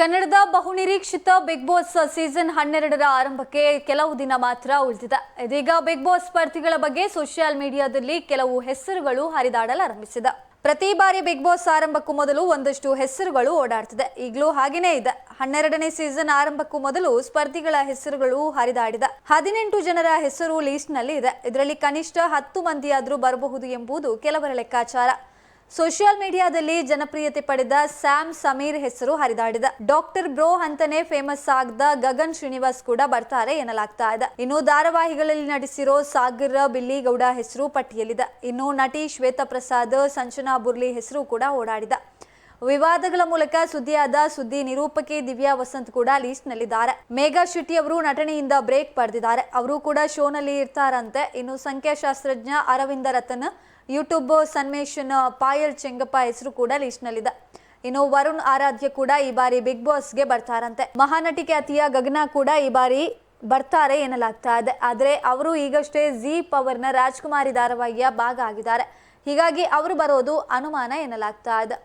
ಕನ್ನಡದ ಬಹುನಿರೀಕ್ಷಿತ big boss season ಹನ್ನೆರಡರ ಆರಂಭಕ್ಕೆ ಕೆಲವು ದಿನ ಮಾತ್ರ ಉಳಿದಿದೆ. ಇದೀಗ ಬಿಗ್ ಬಾಸ್ ಸ್ಪರ್ಧಿಗಳ ಬಗ್ಗೆ ಸೋಷಿಯಲ್ ಮೀಡಿಯಾದಲ್ಲಿ ಕೆಲವು ಹೆಸರುಗಳು ಹರಿದಾಡಲಾರಂಭಿಸಿದೆ. ಪ್ರತಿ ಬಾರಿ ಬಿಗ್ ಬಾಸ್ ಆರಂಭಕ್ಕೂ ಮೊದಲು ಒಂದಷ್ಟು ಹೆಸರುಗಳು ಓಡಾಡ್ತಿದೆ. ಈಗಲೂ ಹಾಗೇನೇ ಇದೆ. ಹನ್ನೆರಡನೇ ಸೀಸನ್ ಆರಂಭಕ್ಕೂ ಮೊದಲು ಸ್ಪರ್ಧಿಗಳ ಹೆಸರುಗಳು ಹರಿದಾಡಿದೆ. ಹದಿನೆಂಟು ಜನರ ಹೆಸರು ಲೀಸ್ಟ್ನಲ್ಲಿ ಇದೆ. ಇದರಲ್ಲಿ ಕನಿಷ್ಠ ಹತ್ತು ಮಂದಿಯಾದರೂ ಬರಬಹುದು ಎಂಬುದು ಕೆಲವರ ಲೆಕ್ಕಾಚಾರ. ಸೋಷಿಯಲ್ ಮೀಡಿಯಾದಲ್ಲಿ ಜನಪ್ರಿಯತೆ ಪಡೆದ ಸ್ಯಾಮ್ ಸಮೀರ್ ಹೆಸರು ಹರಿದಾಡಿದ. ಡಾಕ್ಟರ್ ಬ್ರೋ ಅಂತಾನೆ ಫೇಮಸ್ ಆಗದ ಗಗನ್ ಶ್ರೀನಿವಾಸ್ ಕೂಡ ಬರ್ತಾರೆ ಎನ್ನಲಾಗ್ತಾ ಇದೆ. ಇನ್ನು ಧಾರಾವಾಹಿಗಳಲ್ಲಿ ನಟಿಸಿರೋ ಸಾಗರ ಬಿಲ್ಲಿಗೌಡ ಹೆಸರು ಪಟ್ಟಿಯಲ್ಲಿದೆ. ಇನ್ನು ನಟಿ ಶ್ವೇತಾ ಪ್ರಸಾದ್, ಸಂಚನಾ ಬುರ್ಲಿ ಹೆಸರು ಕೂಡ ಓಡಾಡಿದ. ವಿವಾದಗಳ ಮೂಲಕ ಸುದ್ದಿಯಾದ ಸುದ್ದಿ ನಿರೂಪಕಿ ದಿವ್ಯಾ ವಸಂತ್ ಕೂಡ ಲೀಸ್ಟ್ ನಲ್ಲಿದ್ದಾರೆ ಮೇಘಾ ಶೆಟ್ಟಿ ಅವರು ನಟನೆಯಿಂದ ಬ್ರೇಕ್ ಪಡೆದಿದ್ದಾರೆ. ಅವರು ಕೂಡ ಶೋನಲ್ಲಿ ಇರ್ತಾರಂತೆ. ಇನ್ನು ಸಂಖ್ಯಾಶಾಸ್ತ್ರಜ್ಞ ಅರವಿಂದ ರತನ್, ಯೂಟ್ಯೂಬ್ ಸನ್ಮೇಶನ್ ಪಾಯಲ್ ಚೆಂಗಪ್ಪ ಹೆಸರು ಕೂಡ ಲಿಸ್ಟ್ ನಲ್ಲಿದೆ ಇನ್ನು ವರುಣ್ ಆರಾಧ್ಯ ಕೂಡ ಈ ಬಾರಿ ಬಿಗ್ ಬಾಸ್ಗೆ ಬರ್ತಾರಂತೆ. ಮಹಾನಟಿ ಖ್ಯಾತಿಯ ಗಗನ ಕೂಡ ಈ ಬಾರಿ ಬರ್ತಾರೆ ಎನ್ನಲಾಗ್ತಾ ಇದೆ. ಆದರೆ ಅವರು ಈಗಷ್ಟೇ ಜಿ ಪವರ್ನ ರಾಜ್ಕುಮಾರಿ ಧಾರಾವಾಹಿಯ ಭಾಗ ಆಗಿದ್ದಾರೆ. ಹೀಗಾಗಿ ಅವರು ಬರೋದು ಅನುಮಾನ ಎನ್ನಲಾಗ್ತಾ ಇದೆ.